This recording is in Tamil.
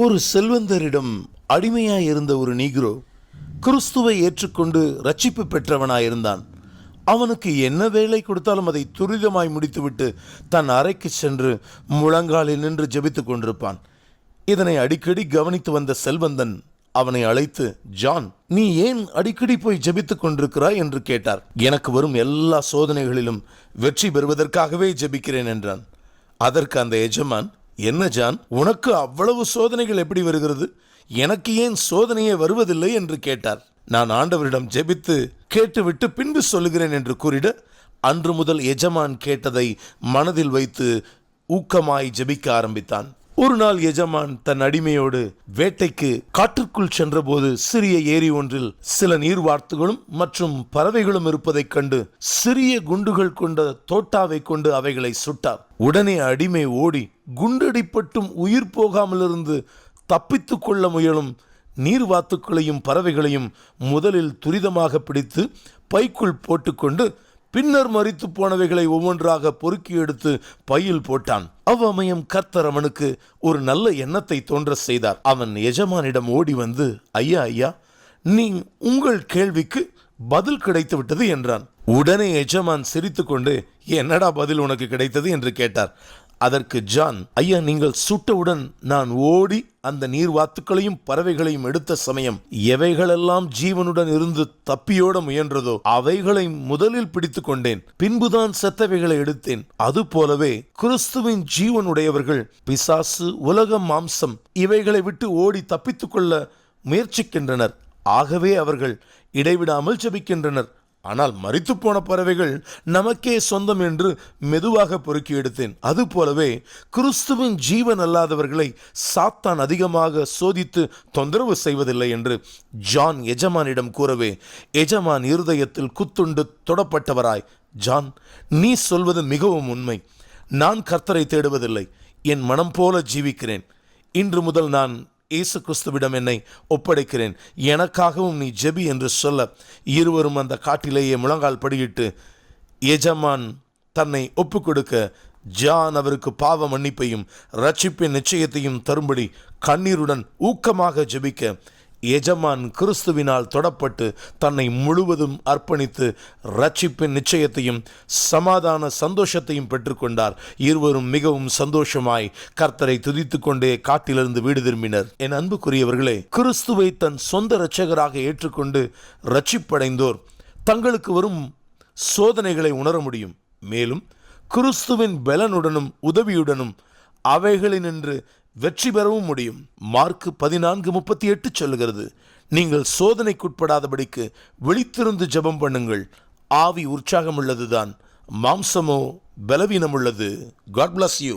ஒரு செல்வந்தரிடம் அடிமையாய் இருந்த ஒரு நீக்ரோ கிறிஸ்துவை ஏற்றுக்கொண்டு ரட்சிப்பு பெற்றவனாயிருந்தான். அவனுக்கு என்ன வேலை கொடுத்தாலும் அதை துரிதமாய் முடித்துவிட்டு தன் அறைக்கு சென்று முழங்காலில் நின்று ஜெபித்துக் கொண்டிருப்பான். இதனை அடிக்கடி கவனித்து வந்த செல்வந்தன் அவனை அழைத்து ஜான் நீ ஏன் அடிக்கடி போய் ஜெபித்துக் கொண்டிருக்கிறாய்? என்று கேட்டார். எனக்கு வரும் எல்லா சோதனைகளிலும் வெற்றி பெறுவதற்காகவே ஜெபிக்கிறேன் என்றான். அதற்கு அந்த எஜமான் என்ன ஜான் உனக்கு அவ்வளவு சோதனைகள் எப்படி வருகிறது? எனக்கு ஏன் சோதனையே வருவதில்லை என்று கேட்டார். நான் ஆண்டவரிடம் ஜெபித்து கேட்டுவிட்டு பின்பு சொல்லுகிறேன் என்று கூறிட அன்று முதல் எஜமான் கேட்டதை மனதில் வைத்து ஊக்கமாய் ஜெபிக்க ஆரம்பித்தான். ஒரு நாள் எஜமான் தன் அடிமையோடு வேட்டைக்கு காற்றுக்குள் சென்றபோது சிறிய ஏரி ஒன்றில் சில நீர் வார்த்துகளும் மற்றும் பறவைகளும் இருப்பதைக் கண்டு சிறிய குண்டுகள் கொண்ட தோட்டாவை கொண்டு அவைகளை சுட்டார். உடனே அடிமை ஓடி குண்டடிப்பட்டும் உயிர் போகாமலிருந்து தப்பித்துக் கொள்ள முயலும் நீர்வாத்துக்களையும் பறவைகளையும் முதலில் துரிதமாக பிடித்து பைக்குள் போட்டுக்கொண்டு பின்னர் மறித்து போனவைகளை ஒவ்வொன்றாக பொறுக்கி எடுத்து பையில் போட்டான். அவ்வமயம் கர்த்தர் அவனுக்கு ஒரு நல்ல எண்ணத்தை தோன்ற செய்தார். அவன் எஜமானிடம் ஓடி வந்து ஐயா ஐயா நீ உங்கள் கேள்விக்கு பதில் கிடைத்து விட்டது என்றான். உடனே எஜமான் சிரித்துக்கொண்டு என்னடா பதில் உனக்கு கிடைத்தது? என்று கேட்டார். அதற்கு ஜான் ஐயா நீங்கள் சுட்டவுடன் நான் ஓடி அந்த நீர்வாத்துக்களையும் பறவைகளையும் எடுத்த சமயம் எவைகளெல்லாம் ஜீவனுடன் இருந்து தப்பியோட முயன்றதோ அவைகளை முதலில் பிடித்து கொண்டேன் பின்புதான் செத்தவைகளை எடுத்தேன். அதுபோலவே கிறிஸ்துவின் ஜீவனுடையவர்கள் பிசாசு உலகம் மாம்சம் இவைகளை விட்டு ஓடி தப்பித்துக்கொள்ள முயற்சிக்கின்றனர். ஆகவே அவர்கள் இடைவிடாமல் ஜெபிக்கின்றனர். ஆனால் மறித்து போன பறவைகள் நமக்கே சொந்தம் என்று மெதுவாக பொறுக்கி எடுத்தேன். அதுபோலவே கிறிஸ்துவின் ஜீவன் அல்லாதவர்களை சாத்தான் அதிகமாக சோதித்து தொந்தரவு செய்வதில்லை என்று ஜான் எஜமானிடம் கூறவே எஜமான் இருதயத்தில் குத்துண்டு தொடப்பட்டவராய். ஜான் நீ சொல்வது மிகவும் உண்மை. நான் கர்த்தரை தேடுவதில்லை. என் மனம் போல ஜீவிக்கிறேன். இன்று முதல் நான் இயேசு கிறிஸ்துவிடம் என்னை ஒப்படைக்கிறேன். எனக்காகவும் நீ ஜெபி என்று சொல்ல இருவரும் அந்த காட்டிலேயே முழங்கால் படியிட்டு எஜமான் தன்னை ஒப்பு கொடுக்க ஜான் அவருக்கு பாவ மன்னிப்பையும் ரட்சிப்பின் நிச்சயத்தையும் தரும்படி கண்ணீருடன் ஊக்கமாக ஜெபிக்க எஜமான் கிறிஸ்துவினால் தொடப்பட்டு தன்னை முழுவதும் அர்ப்பணித்து ரட்சிப்பின் நிச்சயத்தையும் சமாதான சந்தோஷத்தையும் பெற்றுக்கொண்டார். இருவரும் மிகவும் சந்தோஷமாய் கர்த்தரை துதித்து கொண்டே காட்டிலிருந்து வீடு திரும்பினர். என் அன்புக்குரியவர்களே கிறிஸ்துவை தன் சொந்த இரட்சகராக ஏற்றுக்கொண்டு ரட்சிப்படைந்தோர் தங்களுக்கு வரும் சோதனைகளை உணர முடியும். மேலும் கிறிஸ்துவின் பலனுடனும் உதவியுடனும் அவைகளினின்று வெற்றி பெறவும் முடியும். மார்க் பதினான்கு முப்பத்தி எட்டு சொல்லுகிறது நீங்கள் சோதனைக்குட்படாதபடிக்கு விழித்திருந்து ஜெபம் பண்ணுங்கள். ஆவி உற்சாகம் உள்ளதுதான் மாம்சமோ பலவீனம் உள்ளது காட் பிளஸ் யூ